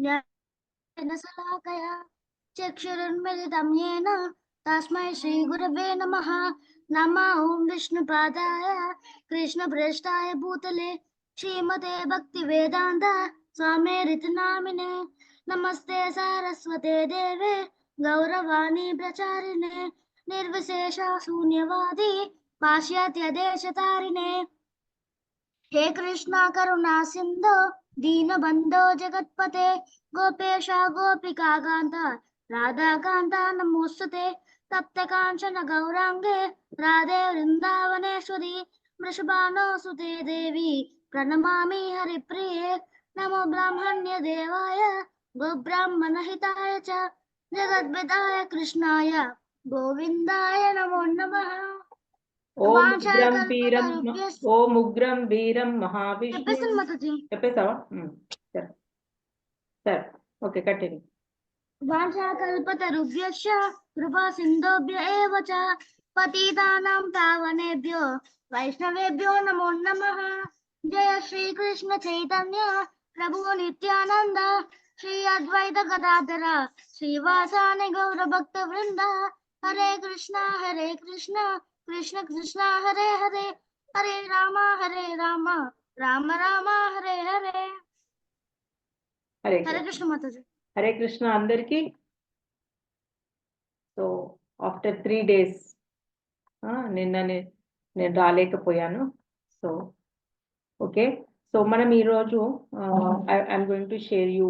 ज्ञानेन शलाकया चक्षुरुन्मिलितं येन तस्मै श्रीगुरवे नमः। नमः ॐ विष्णुपादाय। कृष्णप्रेष्ठाय भूतले। श्रीमते भक्तिवेदान्त नमस्ते सारस्वते देवे। गौरवाणी प्रचारिणे। निर्विशेषा शून्यवादी। हे कृष्णा करुणा सिन्धो। दीनबन्धो जगत्पते गोपेशा गोपिका कान्त राधाकान्त नमोऽस्तुते तप्तकाञ्चन गौराङ्गे राधे वृन्दावनेश्वरी वृषभानुसुते देवी प्रणमामि हरिप्रिये नमो ब्राह्मण्य ब्राह्मण्यदेवाय गोब्राह्मणहिताय च जगद्विदाय कृष्णाय गोविन्दाय नमो नमः। ఓం వీరం ఓం ఉగ్రం వీరం మహావిష్ణు. చెప్పేసావా సరే. సరే. Okay continue. వాంఛాకల్పతరుభ్యశ్చ కృపా సింధోభ్య ఏవ చ పావనేభ్యో వైష్ణవేభ్యో నమో నమః. జయ శ్రీ కృష్ణ చైతన్య ప్రభు నిత్యానంద. శ్రీ అద్వైత గదాధర శ్రీవాసాని గౌర భక్త వృంద హరే కృష్ణ హరే కృష్ణ. कृष्ण कृष्ण हरे हरे हरे राम हरे राम राम राम हरे हरे హరే हरे కృష్ణ. कृष्ण माताजी హరే కృష్ణ అందరికి సో ఆఫ్టర్ త్రీ డేస్ నిన్న నే- నేను రాలేకపోయాను సో ఓకే సో మనం ఈరోజు I'm going to share you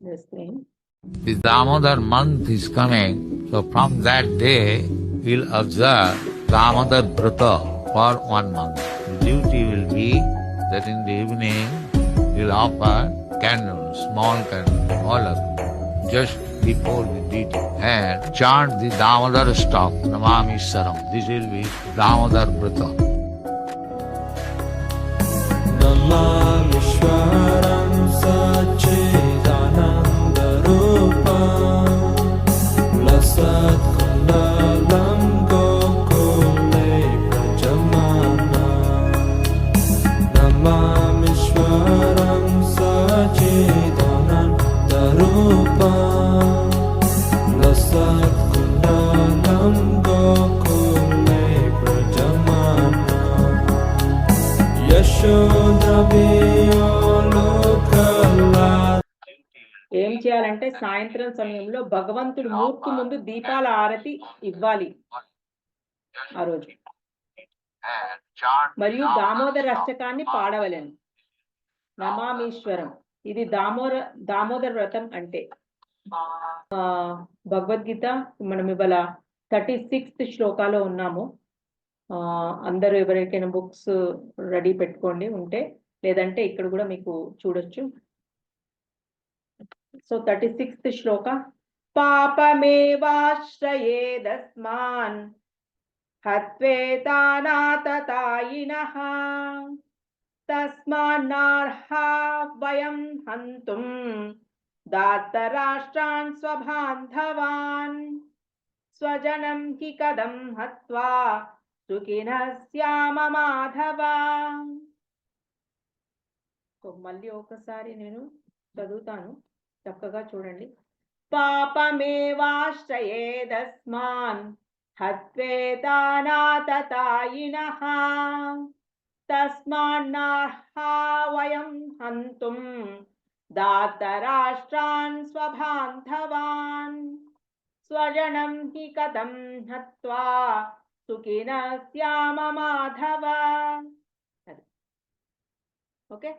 this thing The Damodar month is coming, so from that day we'll observe Damodar Vrata for one month. The duty will be that in the evening we'll offer candles, small candles, all of them, just before the deity and chant the Damodar stop, Namami Saram. This will be Damodar Vrata. Namami చేయాలంటే సాయంత్రం సమయంలో భగవంతుడి మూర్తి ముందు దీపాల ఆరతి ఇవ్వాలి. ఆ రోజు. మరియు దామోదర అష్టకాన్ని పాడవలెను నమామీశ్వరం. ఇది దామోర దామోదర వ్రతం అంటే. ఆ భగవద్గీత మనం ఇవాళ థర్టీ సిక్స్త్ శ్లోకాలో ఉన్నాము. ఆ అందరూ ఎవరికైనా బుక్స్ రెడీ పెట్టుకోండి ఉంటే లేదంటే ఇక్కడ కూడా మీకు చూడొచ్చు. సో థర్టీ సిక్స్త్ శ్లోక పాపమేవాశ్రయేదస్మాన్ హత్వేతానాతతాయినః తస్మాన్నార్హా వయం హంతుం దాత్తరాష్ట్రాన్ స్వబాంధవాన్ స్వజనం హి కదం హత్వా సుఖినః శ్యామ మాధవ సో మళ్ళీ ఒకసారి నేను చదువుతాను. చక్కగా చూడండి. పాపమేవాశ్రయేదస్మాన్ హత్వేతానాతతాయినః తస్మాన్నార్హా వయం హంతుం దాతరాష్ట్రాన్ స్వబాంధవాన్ స్వజనం హి కథం హత్వా సుఖిన Shyama Madhava okay?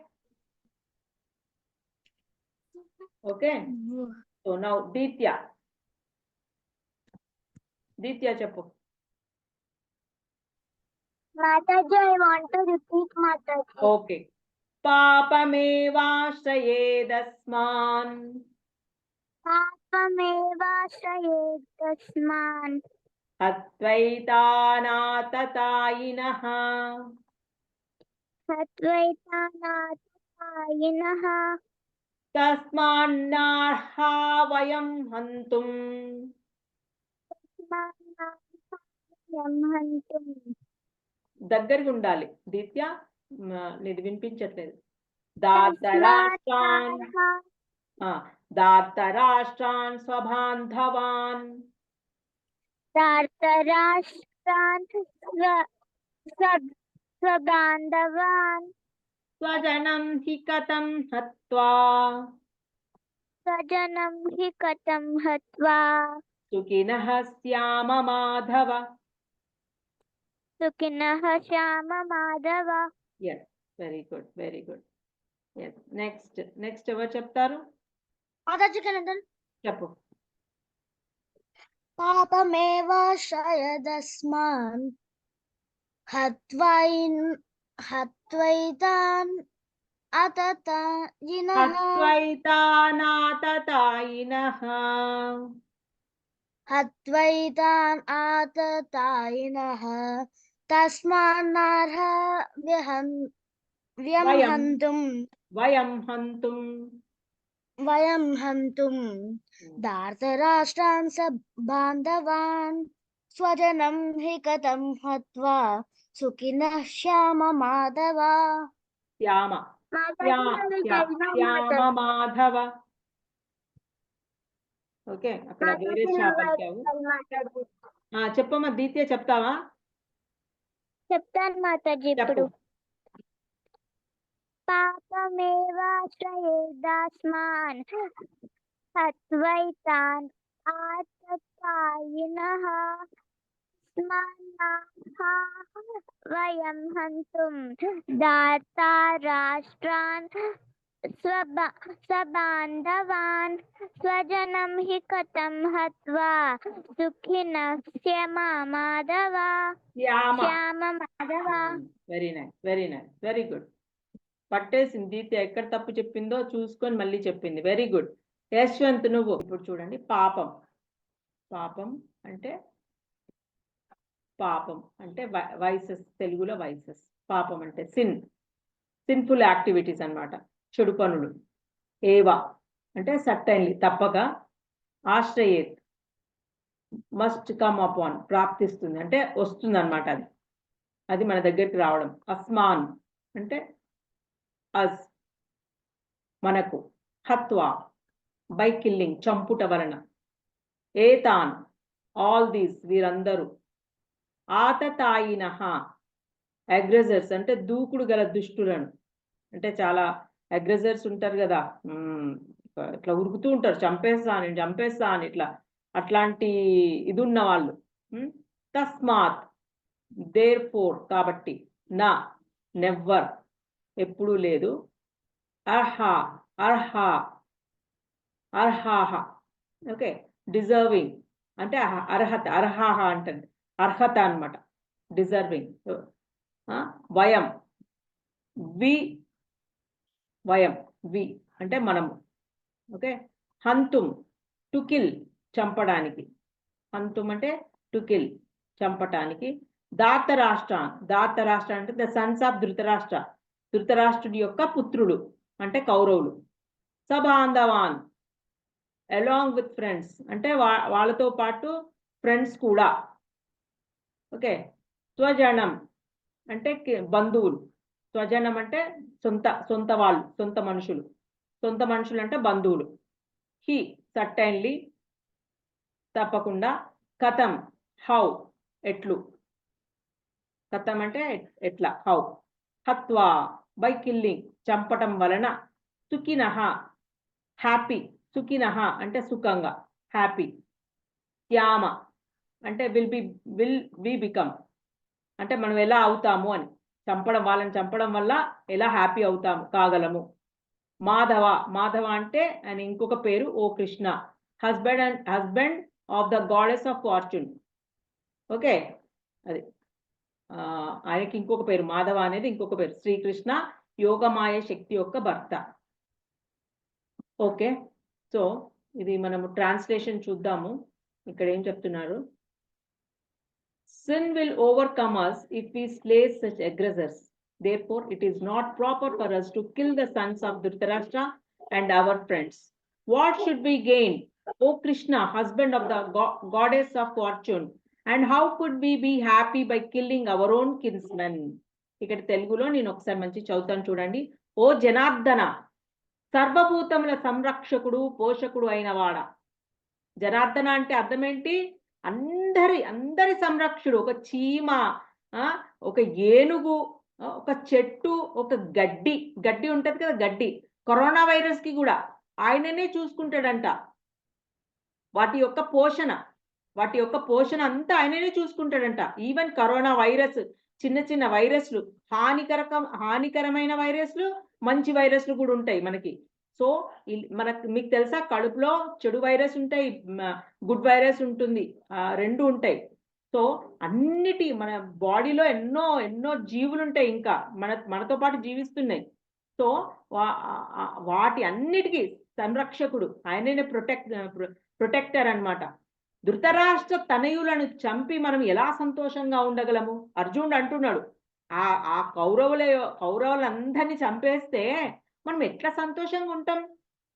Okay. So now Ditya. Ditya Chapu. Mataji, I want to repeat Mataji. Okay. पापमेवाश्रयेदस्मान् पापमेवाश्रयेदस्मान् अद्वैतानाततायिनः अद्वैतानाततायिनः తస్మాన్నార్హా వయం హంతుం హంతుం దగ్గరగా ఉండాలి దీత్య మ, నీది వినిపించట్లేదు. దాతరాష్ట్రాన్ దాతరాష్ట్రాన్ స్వబాంధవాన్ దాతరాష్ట్రాన్ స్వబాంధవాన్ స్వజనం హి కథం హత్వా స్వజనం హి కథం హత్వా సుఖినః శ్యామ మాధవ సుఖినః Shyama Madhava yes very good very good yes next next ఎవరు చెప్తారు? చెప్పు. పాపమేవాశ్రయదస్మాన్ హత్వైన్ హత్వైతాన్ అతతాయినః హత్వైతాన్ ఆతతాయినః తస్మాన్నర్హ వ్యహన్ వ్యంహంతుం వయం హంతుం వయం హంతుం దార్తరాష్ట్రాన్ స బాంధవాన్ స్వజనం హి కథం హత్వా సుఖినః శ్యామ మాధవ. శ్యామ. శ్యా- శ్యా- శ్యామ మాధవ. ఓకే అక్కడ వేరే చేపలికావు ఆ చెప్పమ్మా దీత్య చెప్తావా? చెప్తాను మాతాజీ ఇప్పుడు. పాపమేవాశ్రయేదాస్మాన్ ఆతతాయినః స్మన్నాః వయం హంతుం స్వబ స్వబాంధవాన్ స్వజనం హి కథం హత్వా సుఖినః శ్యామ Madhava. Shyama. Madhava. Very nice very nice very good పట్టేసింది దీత్య ఎక్కడ తప్పు చెప్పిందో చూసుకొని మళ్ళీ చెప్పింది. వెరీ గుడ్ యశ్వంత్ నువ్వు. ఇప్పుడు చూడండి పాపం. పాపం అంటే పాపం అంటే వైసెస్ తెలుగులో వైసెస్ పాపం అంటే సిన్ సిన్ఫుల్ యాక్టివిటీస్ అన్నమాట. చెడు పనులు. ఏవా అంటే సట్టైన్లీ తప్పక ఆశ్రయేత్. మస్ట్ కమ్ అపాన్ ప్రాప్తిస్తుంది. అంటే వస్తుంది అనమాట అది. అది మన దగ్గరికి రావడం. అస్మాన్ అంటే అస్ మనకు హత్వా బై కిల్లింగ్ చంపుట వలన. ఏతాన్ ఆల్ దీస్ వీరందరూ ఆతతాయిన. అగ్రెజర్స్ అంటే దూకుడు గల దుష్టులను. అంటే చాలా అగ్రెజర్స్ ఉంటారు కదా. ఇట్లా ఉరుకుతూ ఉంటారు. చంపేస్తా అని చంపేస్తా అని ఇట్లా. అట్లాంటి ఇది ఉన్న వాళ్ళు తస్మాత్ దేర్ ఫోర్ కాబట్టి నా నెవ్వర్ ఎప్పుడూ లేదు. అర్హా అర్హా అర్హాహ. ఓకే డిజర్వింగ్ అంటే అర్హత అర్హాహ అంటే అర్హత అనమాట డిజర్వింగ్ వయం. వి. వయం. వి. అంటే మనము. ఓకే? హంతుం. To kill. చంపడానికి. హంతుం అంటే టు కిల్. చంపటానికి. దాతరాష్ట్ర. దాతరాష్ట్ర అంటే ద సన్స్ ఆఫ్ ధృతరాష్ట్ర. ధృతరాష్ట్రుడి యొక్క పుత్రుడు. అంటే కౌరవులు. సబాంధవాన్. అలాంగ్ విత్ ఫ్రెండ్స్ అంటే వా వాళ్ళతో పాటు ఫ్రెండ్స్ కూడా. ఓకే. స్వజనం అంటే బంధువులు. స్వజనం అంటే సొంత సొంత వాళ్ళు సొంత మనుషులు. సొంత మనుషులు అంటే బంధువులు. హీ సర్టైన్లీ. తప్పకుండా. కథం హౌ ఎట్లు. కథం అంటే ఎట్లా హౌ. హత్వా బై కిల్లింగ్ చంపటం వలన. సుఖినహ హ్యాపీ. సుఖినహ అంటే సుఖంగా హ్యాపీ. త్యామ అంటే will be will we become అంటే మనం ఎలా అవుతాము అని. చంపడం వాళ్ళని చంపడం వల్ల ఎలా హ్యాపీ అవుతాము కాగలము? మాధవ మాధవ అంటే ఆయన ఇంకొక పేరు ఓ Krishna. Husband and husband of the goddess of fortune okay అది. ఆయనకి ఇంకొక పేరు మాధవ అనేది ఇంకొక పేరు. శ్రీకృష్ణ యోగమాయ శక్తి యొక్క భర్త. ఓకే సో ఇది మనము ట్రాన్స్లేషన్ చూద్దాము. ఇక్కడ ఏం చెప్తున్నారు? Sin will overcome us if we slay such aggressors. Therefore, it is not proper for us to kill the sons of Dhritarashtra and our friends. What should we gain, O Krishna, husband of the go- goddess of fortune? And how could we be happy by killing our own kinsmen? ఇక్కడ తెలుగులో నేను ఒకసారి మంచి చదువుతాను చూడండి ఓ జనార్దన సర్వభూతముల సంరక్షకుడు పోషకుడు అయిన వాడ జనార్దన అంటే అర్థం ఏంటి అందరి అందరి సంరక్షుడు ఒక చీమ ఒక ఏనుగు ఒక చెట్టు ఒక గడ్డి. గడ్డి ఉంటది కదా గడ్డి. కరోనా వైరస్కి కూడా ఆయననే చూసుకుంటాడంట. వాటి యొక్క పోషణ వాటి యొక్క పోషణ అంతా ఆయననే చూసుకుంటాడంట. ఈవెన్ కరోనా వైరస్ చిన్న చిన్న వైరస్లు హానికరకం హానికరమైన వైరస్లు మంచి వైరస్లు కూడా ఉంటాయి మనకి. సో ఇల్- మనకు మీకు తెలుసా కడుపులో చెడు వైరస్ ఉంటాయి గుడ్ వైరస్ ఉంటుంది రెండు ఉంటాయి. సో అన్నిటి మన బాడీలో ఎన్నో ఎన్నో జీవులు ఉంటాయి ఇంకా మన మనతో పాటు జీవిస్తున్నాయి. సో వాటి అన్నిటికీ సంరక్షకుడు ఆయననే ప్రొటెక్ట్ ప్రొటెక్టర్ అన్నమాట. ధృతరాష్ట్ర తనయులను చంపి మనం ఎలా సంతోషంగా ఉండగలము? అర్జునుడు అంటున్నాడు. ఆ ఆ కౌరవుల కౌరవులందరినీ చంపేస్తే మనం ఎట్లా సంతోషంగా ఉంటాం?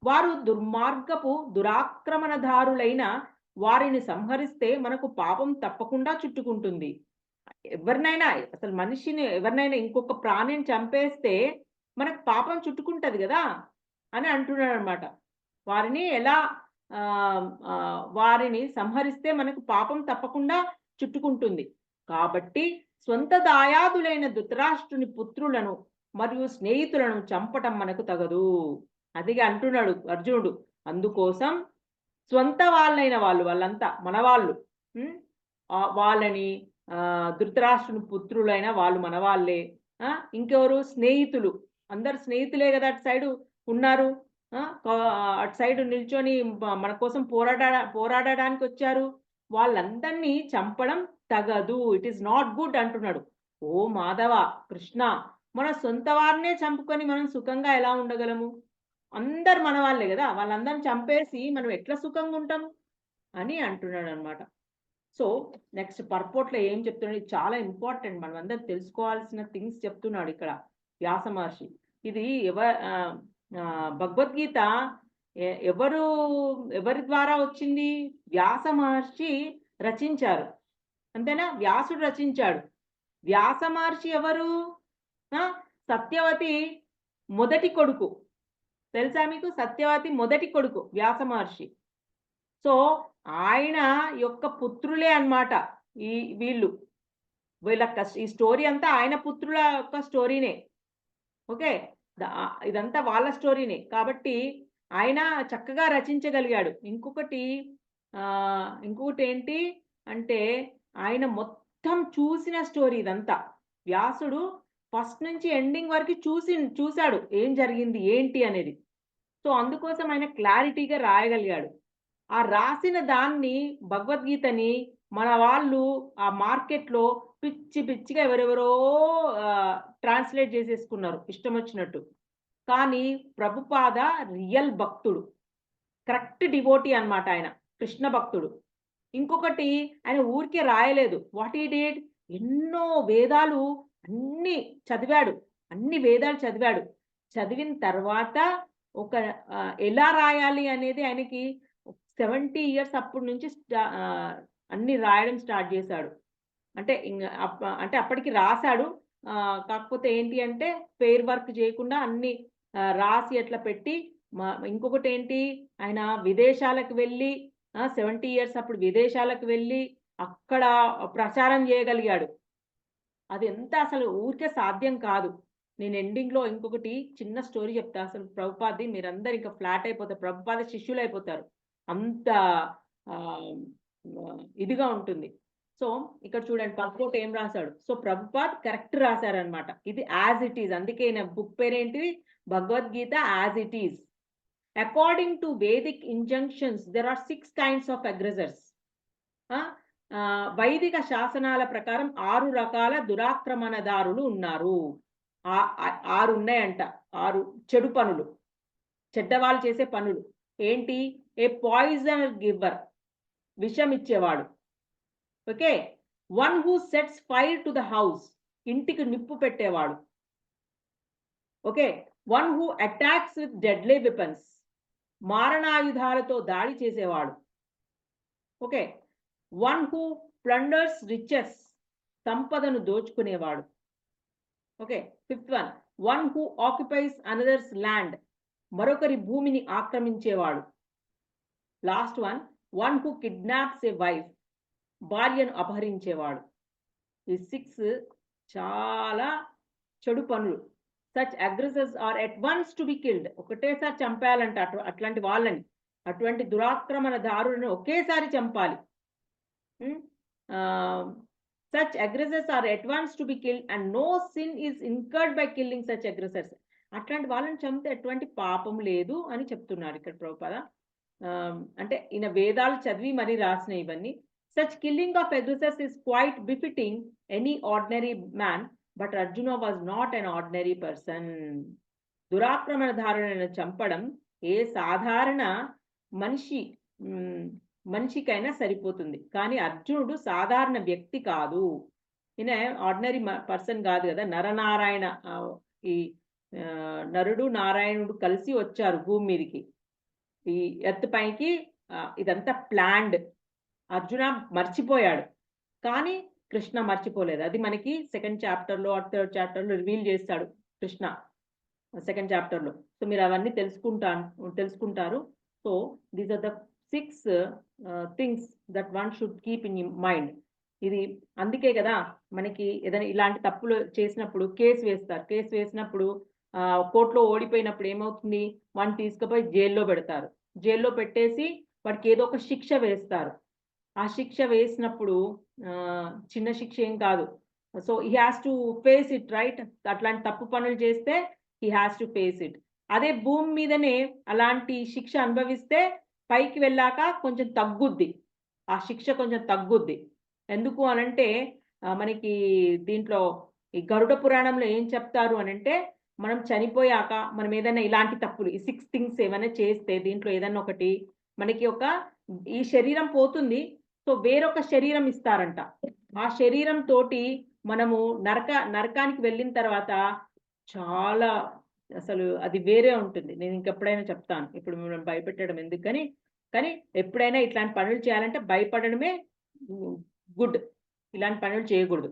వారు దుర్మార్గపు దురాక్రమణదారులైన వారిని సంహరిస్తే మనకు పాపం తప్పకుండా చుట్టుకుంటుంది. ఎవరినైనా అసలు మనిషిని ఎవరినైనా ఇంకొక ప్రాణిని చంపేస్తే మనకు పాపం చుట్టుకుంటది కదా? అని అంటున్నాడు అనమాట వారిని ఎలా వారిని సంహరిస్తే మనకు పాపం తప్పకుండా చుట్టుకుంటుంది. కాబట్టి స్వంత దాయాదులైన ధృతరాష్ట్రుని పుత్రులను మరియు స్నేహితులను చంపటం మనకు తగదు. అదిగా అంటున్నాడు అర్జునుడు. అందుకోసం స్వంత వాళ్ళైన వాళ్ళు వాళ్ళంతా మన వాళ్ళు వాళ్ళని ధృతరాష్ట్రుని పుత్రులైన వాళ్ళు మన వాళ్ళే. ఇంకెవరు? స్నేహితులు. అందరు స్నేహితులే కదా అటు సైడు ఉన్నారు. అటు సైడ్ నిల్చొని మన కోసం పోరాడ పోరాడడానికి వచ్చారు. వాళ్ళందరినీ చంపడం తగదు. ఇట్ ఈస్ నాట్ గుడ్ అంటున్నాడు. ఓ మాధవ కృష్ణ మన సొంత వారినే చంపుకొని మనం సుఖంగా ఎలా ఉండగలము? అందరు మన వాళ్ళే కదా వాళ్ళందరిని చంపేసి మనం ఎట్లా సుఖంగా ఉంటాం అని అంటున్నాడు అనమాట సో నెక్స్ట్ పర్పోట్లో ఏం చెప్తున్నాడు? ఇది చాలా ఇంపార్టెంట్ మనం అందరం తెలుసుకోవాల్సిన థింగ్స్ చెప్తున్నాడు ఇక్కడ వ్యాస మహర్షి. ఇది ఎవ భగవద్గీత ఎవరు ఎవరి ద్వారా వచ్చింది? వ్యాస మహర్షి రచించారు. అంతేనా? వ్యాసుడు రచించాడు. వ్యాస మహర్షి ఎవరు? సత్యవతి మొదటి కొడుకు. తెలుసా మీకు? సత్యవతి మొదటి కొడుకు వ్యాస మహర్షి. సో ఆయన యొక్క పుత్రులే అన్నమాట ఈ వీళ్ళు. వీళ్ళ ఈ స్టోరీ అంతా ఆయన పుత్రుల యొక్క స్టోరీనే. ఓకే? ఇదంతా వాళ్ళ స్టోరీనే. కాబట్టి ఆయన చక్కగా రచించగలిగాడు. ఇంకొకటి ఇంకొకటి ఏంటి అంటే ఆయన మొత్తం చూసిన స్టోరీ ఇదంతా. వ్యాసుడు ఫస్ట్ నుంచి ఎండింగ్ వరకు చూసి చూశాడు ఏం జరిగింది ఏంటి అనేది. సో అందుకోసం ఆయన క్లారిటీగా రాయగలిగాడు. ఆ రాసిన దాన్ని భగవద్గీతని మన వాళ్ళు ఆ మార్కెట్లో పిచ్చి పిచ్చిగా ఎవరెవరో ట్రాన్స్లేట్ చేసేసుకున్నారు ఇష్టం వచ్చినట్టు. కానీ ప్రభుపాద రియల్ భక్తుడు కరెక్ట్ డివోటీ అనమాట ఆయన కృష్ణ భక్తుడు. ఇంకొకటి ఆయన ఊరికే రాయలేదు. వాట్ ఈ డేట్ ఎన్నో వేదాలు అన్ని చదివాడు అన్ని వేదాలు చదివాడు. చదివిన తర్వాత ఒక ఎలా రాయాలి అనేది ఆయనకి సెవెంటీ ఇయర్స్ అప్పటి నుంచి స్టా- అన్ని రాయడం స్టార్ట్ చేశాడు. అంటే అంటే అప్పటికి రాశాడు. కాకపోతే ఏంటి అంటే ఫెయిర్ వర్క్ చేయకుండా అన్ని రాసి అట్లా పెట్టి ఇంకొకటి ఏంటి? ఆయన విదేశాలకు వెళ్ళి సెవెంటీ ఇయర్స్ అప్పుడు విదేశాలకు వెళ్ళి అక్కడ ప్రచారం చేయగలిగాడు. అది ఎంత అసలు ఊరికే సాధ్యం కాదు. నేను ఎండింగ్లో ఇంకొకటి చిన్న స్టోరీ చెప్తా. అసలు ప్రభుపాది మీరందరు ఇంకా ఫ్లాట్ అయిపోతారు. ప్రభుపాద శిష్యులు అయిపోతారు. అంత ఇదిగా ఉంటుంది. సో ఇక్కడ చూడండి పర్పోట్ ఏం రాశాడు? సో ప్రభుపాద్ కరెక్ట్ రాశారనమాట. ఇది యాజ్ ఇట్ ఈజ్. అందుకే బుక్ పేరేంటి Bhagavad Gita as it is. According to Vedic injunctions there are six kinds of aggressors. వైదిక శాసనాల ప్రకారం ఆరు రకాల దురాక్రమణదారులు ఉన్నారు. ఆరు ఉన్నాయంట. ఆరు చెడు పనులు. చెడ్డవాళ్ళు చేసే పనులు. ఏంటి? ఏ పాయిజన్ గివర్ విషం ఇచ్చేవాడు. Okay? One who sets fire to the house ఇంటికి నిప్పు పెట్టేవాడు. Okay? One who attacks with deadly weapons మారణాయుధాలతో దాడి చేసేవాడు. Okay? One who plunders riches సంపదను దోచుకునేవాడు. Okay fifth one. One who occupies another's land మరొకరి భూమిని ఆక్రమించేవాడు. Last one. One who kidnaps a wife భార్యను అపహరించేవాడు. ఈ సిక్స్ చాలా చెడు పనులు. Such aggressors are at once to be killed. ఒకటేసారి చంపాలంట అటు అట్లాంటి వాళ్ళని. అటువంటి దురాక్రమణ దారులను ఒకేసారి చంపాలి. Such aggressors are advance to be killed and no sin is incurred by killing such aggressors అట్లాంటి వాళ్ళని చంపితే ఎటువంటి పాపం లేదు అని చెప్తున్నారు ఇక్కడ ప్రభుపద. Um, అంటే ఈయన వేదాలు చదివి మరీ రాసిన ఇవన్నీ. Such killing of aggressors is quite befitting any ordinary man but Arjuna was not an ordinary person దురాక్రమణధారులను చంపడం ఏ సాధారణ మనిషి మనిషికైనా సరిపోతుంది. కానీ అర్జునుడు సాధారణ వ్యక్తి కాదు. ఈయన ఆర్డినరీ పర్సన్ కాదు కదా. నరనారాయణ ఈ నరుడు నారాయణుడు కలిసి వచ్చారు భూమి మీదకి. ఈ ఎత్తు పైకి ఇదంతా ప్లాండ్ అర్జున మర్చిపోయాడు. కానీ కృష్ణ మర్చిపోలేదు. అది మనకి సెకండ్ చాప్టర్లో థర్డ్ చాప్టర్లో రివీల్ చేస్తాడు కృష్ణ సెకండ్ చాప్టర్లో సో మీరు అవన్నీ తెలుసుకుంటా తెలుసుకుంటారు. So these are the six things that one should keep in mind ఇది అందుకే కదా మనకి ఏదైనా ఇలాంటి తప్పులు చేసినప్పుడు కేసు వేస్తారు. కేసు వేసినప్పుడు కోర్టులో ఓడిపోయినప్పుడు ఏమవుతుంది? వాడిని తీసుకుపోయి జైల్లో పెడతారు. జైల్లో పెట్టేసి వాడికి ఏదో ఒక శిక్ష వేస్తారు. ఆ శిక్ష వేసినప్పుడు చిన్న శిక్ష ఏం కాదు. So he has to face it right అట్లాంటి తప్పు పనులు చేస్తే he has to face it అదే భూమి మీదనే అలాంటి శిక్ష అనుభవిస్తే పైకి వెళ్ళాక కొంచెం తగ్గుద్ది. ఆ శిక్ష కొంచెం తగ్గుద్ది. ఎందుకు అనంటే మనకి దీంట్లో ఈ గరుడ పురాణంలో ఏం చెప్తారు అనంటే మనం చనిపోయాక మనం ఏదైనా ఇలాంటి తప్పులు ఈ సిక్స్ థింగ్స్ ఏమైనా చేస్తే దీంట్లో ఏదైనా ఒకటి మనకి ఒక ఈ శరీరం పోతుంది. సో వేరొక శరీరం ఇస్తారంట. ఆ శరీరం తోటి మనము నరక నరకానికి వెళ్ళిన తర్వాత చాలా అసలు అది వేరే ఉంటుంది. నేను ఇంకెప్పుడైనా చెప్తాను. ఇప్పుడు మిమ్మల్ని భయపెట్టడం ఎందుకు కానీ ఎప్పుడైనా ఇట్లాంటి పనులు చేయాలంటే భయపడడమే గుడ్. ఇలాంటి పనులు చేయకూడదు.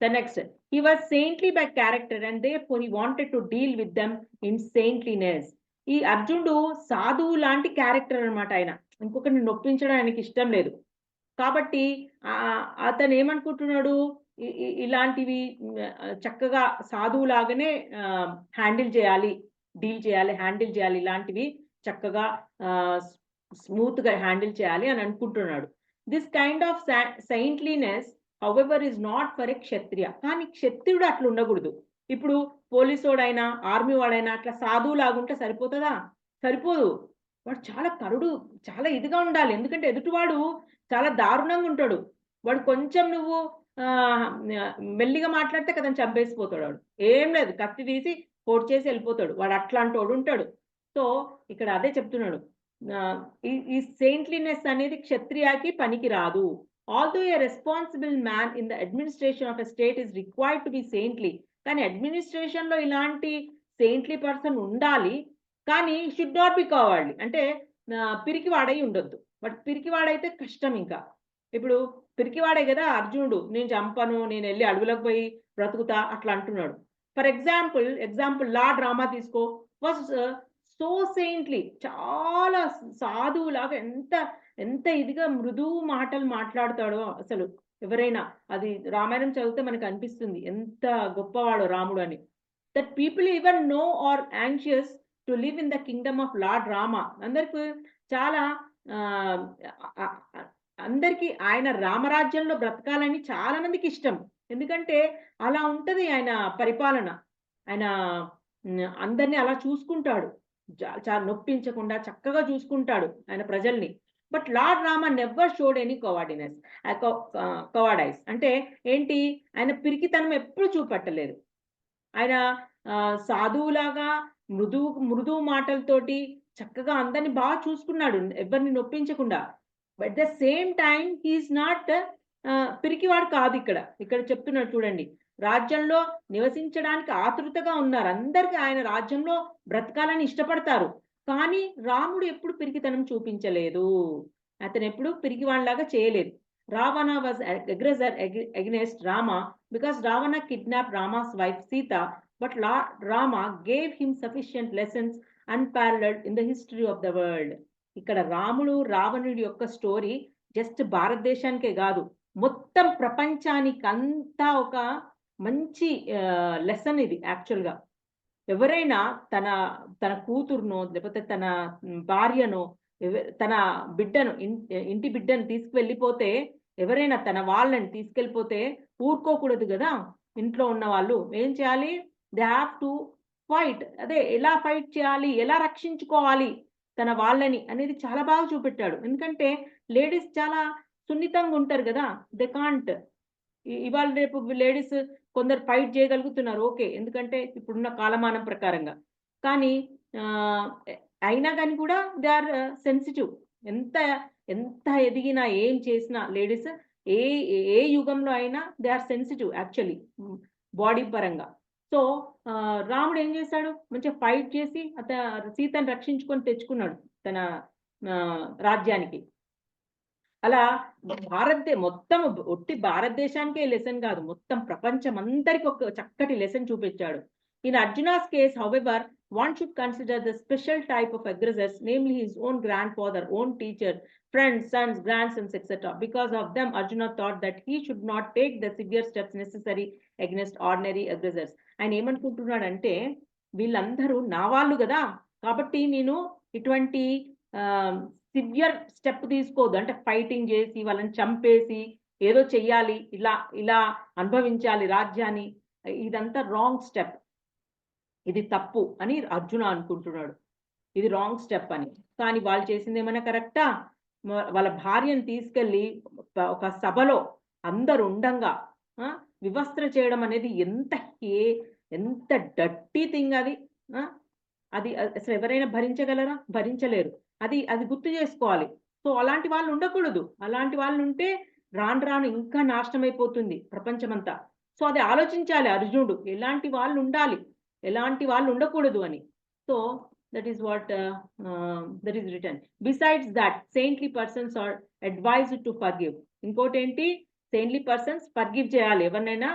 The next he was saintly by character and therefore he wanted to deal with them in saintliness ఈ అర్జునుడు సాధువు లాంటి క్యారెక్టర్ అన్నమాట ఆయన. ఇంకొకరిని నొప్పించడం ఆయనకి ఇష్టం లేదు. కాబట్టి అతను ఏమనుకుంటున్నాడు? ఇలాంటివి చక్కగా సాధువులాగానే హ్యాండిల్ చేయాలి డీల్ చేయాలి హ్యాండిల్ చేయాలి ఇలాంటివి చక్కగా స్మూత్గా హ్యాండిల్ చేయాలి అని అనుకుంటున్నాడు. This kind of saintliness however is not for a kshatriya. కానీ క్షత్రియుడు అట్లా ఉండకూడదు. ఇప్పుడు పోలీసోడైనా వాడైనా ఆర్మీ వాడైనా అట్లా సాధువు లాగుంటే సరిపోతుందా? సరిపోదు. వాడు చాలా కరుడు చాలా ఇదిగా ఉండాలి. ఎందుకంటే ఎదుటివాడు చాలా దారుణంగా ఉంటాడు వాడు కొంచెం నువ్వు మెల్లిగా మాట్లాడితే కదా చంపేసిపోతాడు వాడు. ఏం లేదు కత్తి తీసి కోట్ చేసి వెళ్ళిపోతాడు. వాడు అట్లాంటోడు ఉంటాడు. సో ఇక్కడ అదే చెప్తున్నాడు. ఈ సెయింట్లీనెస్ అనేది క్షత్రియాకి పనికి రాదు although a responsible man in the administration of a state is required to be saintly కానీ అడ్మినిస్ట్రేషన్లో ఇలాంటి సెయింట్లీ పర్సన్ ఉండాలి కానీ షుడ్ నాట్ బి కావాలి అంటే పిరికివాడై ఉండొద్దు. బట్ పిరికివాడైతే కష్టం ఇంకా. ఇప్పుడు పిరికివాడే కదా అర్జునుడు. నేను చంపను నేను వెళ్ళి అడవులకు పోయి బ్రతుకుతా అట్లా అంటున్నాడు. For example example Lord Rama తీసుకో. వాజ్ సో సెయింట్లీ చాలా సాధువులాగా ఎంత ఎంత ఇదిగా మృదువు మాటలు మాట్లాడతాడో అసలు. ఎవరైనా అది రామాయణం చదివితే మనకు అనిపిస్తుంది. ఎంత గొప్పవాడు రాముడు అని. That people even now are anxious to live in the kingdom of Lord Rama అందరికి చాలా అందరికీ ఆయన రామరాజ్యంలో బ్రతకాలని చాలా మందికి ఇష్టం. ఎందుకంటే అలా ఉంటది ఆయన పరిపాలన. ఆయన అందరినీ అలా చూసుకుంటాడు. చాలా నొప్పించకుండా చక్కగా చూసుకుంటాడు ఆయన ప్రజల్ని. But Lord Rama never showed any cowardliness cowardice అంటే ఏంటి? ఆయన పిరికితనం ఎప్పుడు చూపెట్టలేదు. ఆయన సాధువులాగా మృదువు మృదువు మాటలతోటి చక్కగా అందరిని బాగా చూసుకున్నాడు. ఎవరిని నొప్పించకుండా. But the same time he is not పిరికివాడు కాదు ఇక్కడ. ఇక్కడ చెప్తున్నాడు చూడండి. రాజ్యంలో నివసించడానికి ఆతృతగా ఉన్నారు. అందరికి ఆయన రాజ్యంలో బ్రతకాలని ఇష్టపడతారు. కానీ రాముడు ఎప్పుడు పిరికితనం చూపించలేదు. అతను ఎప్పుడు పిరికివాడిలాగా చేయలేదు. Ravana was aggressor against Rama because Ravana kidnap Rama's wife Sita but Lord Rama gave him sufficient lessons unparalleled in the history of the world ఇక్కడ రాముడు రావణుడి యొక్క స్టోరీ జస్ట్ భారతదేశానికే కాదు మొత్తం ప్రపంచానికి అంతా ఒక మంచి లెసన్ ఇది యాక్చువల్గా ఎవరైనా తన తన కూతురునో లేకపోతే తన భార్యనో తన బిడ్డను ఇంటి బిడ్డను తీసుకువెళ్ళిపోతే ఎవరైనా తన వాళ్ళని తీసుకెళ్ళిపోతే ఊరుకోకూడదు కదా. ఇంట్లో ఉన్న వాళ్ళు ఏం చేయాలి? దే హ్యావ్ టు ఫైట్ అదే ఎలా ఫైట్ చేయాలి? ఎలా రక్షించుకోవాలి? తన వాళ్ళని అనేది చాలా బాగా చూపెట్టాడు. ఎందుకంటే లేడీస్ చాలా సున్నితంగా ఉంటారు కదా దే కాంట్. ఇవాళ రేపు లేడీస్ కొందరు ఫైట్ చేయగలుగుతున్నారు ఓకే. ఎందుకంటే ఇప్పుడున్న కాలమానం ప్రకారంగా. కానీ అయినా కానీ కూడా దే ఆర్ సెన్సిటివ్. ఎంత ఎంత ఎదిగినా ఏం చేసినా లేడీస్ ఏ ఏ యుగంలో అయినా they are sensitive actually. Body పరంగా. సో రాముడు ఏం చేశాడు మంచిగా ఫైట్ చేసి అత సీతను రక్షించుకొని తెచ్చుకున్నాడు తన ఆ, రాజ్యానికి. అలా భారతదే మొత్తం ఒట్టి భారతదేశానికే లెసన్ కాదు. మొత్తం ప్రపంచం అందరికి ఒక చక్కటి లెసన్ చూపించాడు. In Arjuna's case however one should consider the special type of aggressors, namely his own grandfather, own teacher, friends, sons, grandsons, etc. Because of them, Arjuna thought that he should not take the severe steps necessary against ordinary aggressors. ఆయన ఏమనుకుంటున్నాడంటే వీళ్ళందరూ నా వాళ్ళు కదా కాబట్టి నేను ఇటువంటి severe step తీసుకోవద్దు అంటే ఫైటింగ్ చేసి వాళ్ళని చంపేసి ఏదో చెయ్యాలి ఇలా ఇలా అనుభవించాలి రాజ్యాన్ని ఇదంతా రాంగ్ స్టెప్ ఇది తప్పు అని అర్జున అనుకుంటున్నాడు. ఇది రాంగ్ స్టెప్ అని. కానీ వాళ్ళు చేసింది ఏమైనా కరెక్టా వాళ్ళ భార్యను తీసుకెళ్ళి ఒక- సభలో అందరు ఉండంగా వివస్త్ర చేయడం అనేది ఎంత ఏ ఎంత డట్టి థింగ్ అది అది అసలు ఎవరైనా భరించగలరా? భరించలేరు. అది అది గుర్తు చేసుకోవాలి. సో అలాంటి వాళ్ళు ఉండకూడదు. అలాంటి వాళ్ళు ఉంటే రాను రాను ఇంకా నాశనమైపోతుంది ప్రపంచమంతా. సో అది ఆలోచించాలి అర్జునుడు. ఎలాంటి వాళ్ళు ఉండాలి? ఎలాంటి వాళ్ళు ఉండకూడదు అని. So that is what that is return besides that saintly persons are advise to forgive ఇంకోటి ఏంటి? సెయింట్లీ పర్సన్స్ ఫర్గివ్ చేయాలి. ఎవరినైనా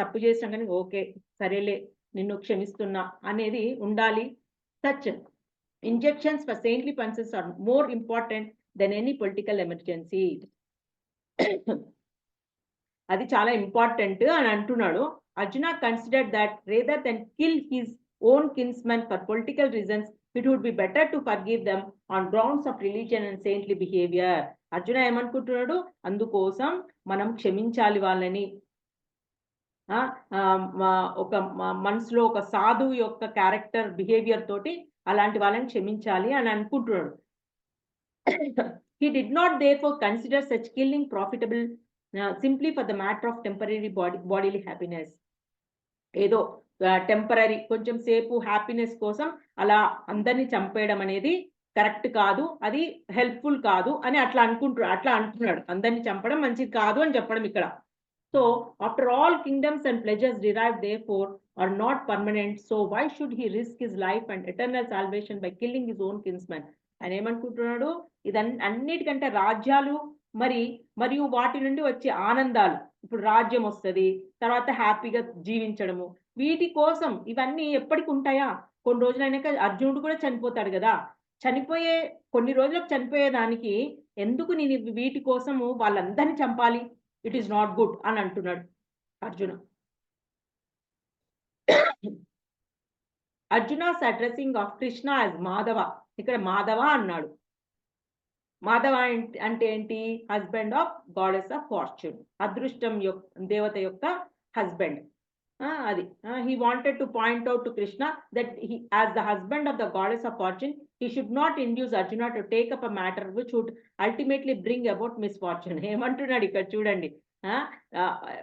తప్పు చేసినా కానీ ఓకే సరేలే నిన్ను క్షమిస్తున్నా అనేది ఉండాలి. Such injections for saintly persons are more important than any political emergency అది చాలా ఇంపార్టెంట్ అని అంటున్నాడు. Arjuna consider that rather than kill his own kinsmen for political reasons it would be better to forgive them on grounds of religion and saintly behaviour Arjuna ఏమనుకుంటున్నాడు? అందుకోసం మనం క్షమించాలి వాళ్ళని. ఒక మనసులో ఒక సాధువు యొక్క క్యారెక్టర్ బిహేవియర్ తోటి అలాంటి వాళ్ళని క్షమించాలి అని అనుకుంటున్నాడు. He did not therefore consider such killing profitable uh, simply for the matter of temporary body bodily happiness. ఏదో టెంపరీ కొంచెం సేపు హ్యాపీనెస్ కోసం అలా అందరినీ చంపేయడం అనేది కరెక్ట్ కాదు అది హెల్ప్ఫుల్ కాదు అని అట్లా అనుకుంటున్నాడు అట్లా అంటున్నాడు. అందరినీ చంపడం మంచిది కాదు అని చెప్పడం ఇక్కడ. So after all kingdoms and pleasures derive therefore are not permanent so why should he risk his life and eternal salvation by killing his own kinsmen ఆయన ఏమనుకుంటున్నాడు? ఇదన్ అన్నిటికంటే రాజ్యాలు మరి మరియు వాటి నుండి వచ్చే ఆనందాలు. ఇప్పుడు రాజ్యం వస్తుంది తర్వాత హ్యాపీగా జీవించడము. వీటి కోసం ఇవన్నీ ఎప్పటికి ఉంటాయా? కొన్ని రోజులైనాక అర్జునుడు కూడా చనిపోతాడు కదా. చనిపోయే కొన్ని రోజులకు చనిపోయేదానికి ఎందుకు నేను వీటి కోసము వాళ్ళందరినీ చంపాలి? ఇట్ ఈస్ నాట్ గుడ్ అని అంటున్నాడు Arjuna. Arjuna's addressing of Krishna as Madhava ఇక్కడ మాధవ అన్నాడు. మాధవ అంటే- అంటే ఏంటి? Husband of goddess of fortune అదృష్టం యొక్క దేవత యొక్క హస్బెండ్ అది. He wanted to point out to Krishna that he as the husband of the goddess of fortune he should not induce Arjuna to take up a matter which would ultimately bring about misfortune ఏమంటున్నాడు ఇక్కడ చూడండి.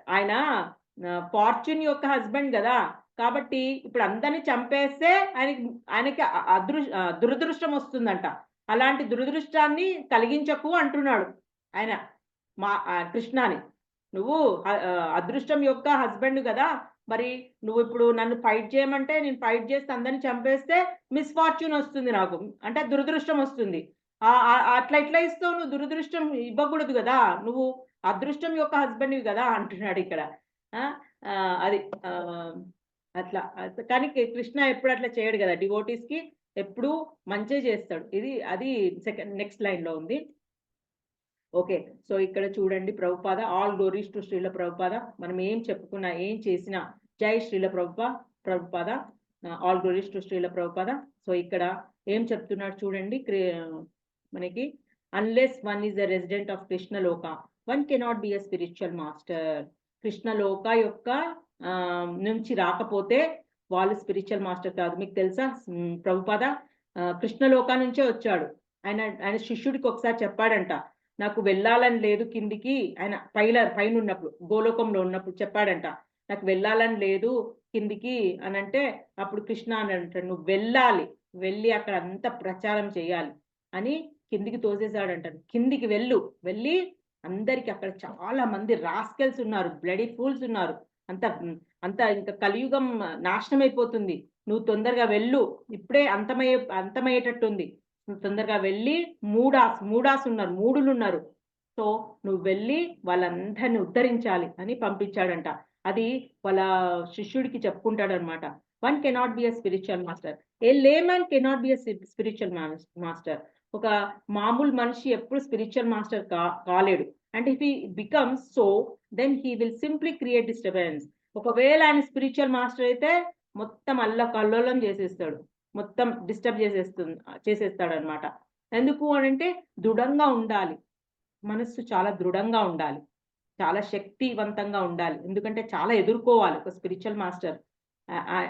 ఆయన fortune యొక్క husband కదా. కాబట్టి ఇప్పుడు అందరిని చంపేస్తే ఆయనకి ఆయనకి అదృ దురదృష్టం వస్తుందంట. అలాంటి దురదృష్టాన్ని కలిగించకు అంటున్నాడు ఆయన మా కృష్ణాని. నువ్వు అదృష్టం యొక్క హస్బెండ్ కదా మరి నువ్వు ఇప్పుడు నన్ను ఫైట్ చేయమంటే నేను ఫైట్ చేస్తే అందరిని చంపేస్తే మిస్ఫార్చ్యూన్ వస్తుంది నాకు అంటే దురదృష్టం వస్తుంది. అట్లా ఎట్లా ఇస్తావు నువ్వు దురదృష్టం ఇవ్వకూడదు కదా నువ్వు అదృష్టం యొక్క హస్బెండ్వి కదా అంటున్నాడు ఇక్కడ. అది అట్లా. కానీ కృష్ణ ఎప్పుడు అట్లా చేయడు కదా డివోటీస్కి. ఎప్పుడు మంచి చేస్తాడు. ఇది అది సెకండ్ నెక్స్ట్ లైన్లో ఉంది. ఓకే సో ఇక్కడ చూడండి Prabhupada all glories to Srila Prabhupada మనం ఏం చెప్పుకున్నా ఏం చేసినా జై Srila Prabhupa Prabhupada all glories to Srila Prabhupada so ఇక్కడ ఏం చెప్తున్నాడు చూడండి మనకి unless one is the resident of Krishnaloka one cannot be a spiritual master Krishnaloka యొక్క నుంచి రాకపోతే వాళ్ళు స్పిరిచువల్ మాస్టర్ కాదు మీకు తెలుసా ప్రభుపాద కృష్ణలోక నుంచే వచ్చాడు. ఆయన ఆయన శిష్యుడికి ఒకసారి చెప్పాడంట నాకు వెళ్ళాలని లేదు కిందికి. ఆయన పైల పైన ఉన్నప్పుడు గోలోకంలో ఉన్నప్పుడు చెప్పాడంట నాకు వెళ్ళాలని లేదు కిందికి అని అంటే అప్పుడు కృష్ణ అని అంటాడు నువ్వు వెళ్ళాలి వెళ్ళి అక్కడ అంతా ప్రచారం చేయాలి అని కిందికి తోసేసాడంట కిందికి వెళ్ళు వెళ్ళి అందరికి అక్కడ చాలా మంది రాస్కెల్స్ ఉన్నారు బ్లడీ ఫూల్స్ ఉన్నారు. అంత అంత ఇంకా కలియుగం నాశనం అయిపోతుంది నువ్వు తొందరగా వెళ్ళు. ఇప్పుడే అంతమయ్యే అంతమయ్యేటట్టుంది. నువ్వు తొందరగా వెళ్ళి మూడాస్ మూడాస్ ఉన్నారు మూడులు ఉన్నారు సో నువ్వు వెళ్ళి వాళ్ళందరిని ఉద్ధరించాలి అని పంపించాడంట. అది వాళ్ళ శిష్యుడికి చెప్పుకుంటాడనమాట. One cannot be a spiritual master a layman cannot be a spiritual master ఒక మామూలు మనిషి ఎప్పుడు స్పిరిచువల్ మాస్టర్ కా కాలేడు. And if he becomes so then he will simply create disturbance ఒకవేళ ఆయన స్పిరిచువల్ మాస్టర్ అయితే మొత్తం అల్ల కల్లోలం చేసేస్తాడు. మొత్తం డిస్టర్బ్ చేసేస్తుంది చేసేస్తాడు అనమాట ఎందుకు అని అంటే దృఢంగా ఉండాలి. మనస్సు చాలా దృఢంగా ఉండాలి. చాలా శక్తివంతంగా ఉండాలి. ఎందుకంటే చాలా ఎదుర్కోవాలి ఒక స్పిరిచువల్ మాస్టర్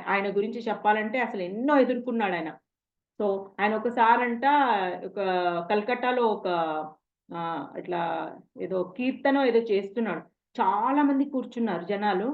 ఆయన గురించి చెప్పాలంటే అసలు ఎన్నో ఎదుర్కొన్నాడు ఆయన. సో ఆయన ఒకసారంట ఒక కల్కట్టాలో ఒక ఇట్లా ఏదో కీర్తనో ఏదో చేస్తున్నాడు. చాలా మంది కూర్చున్నారు జనాలు.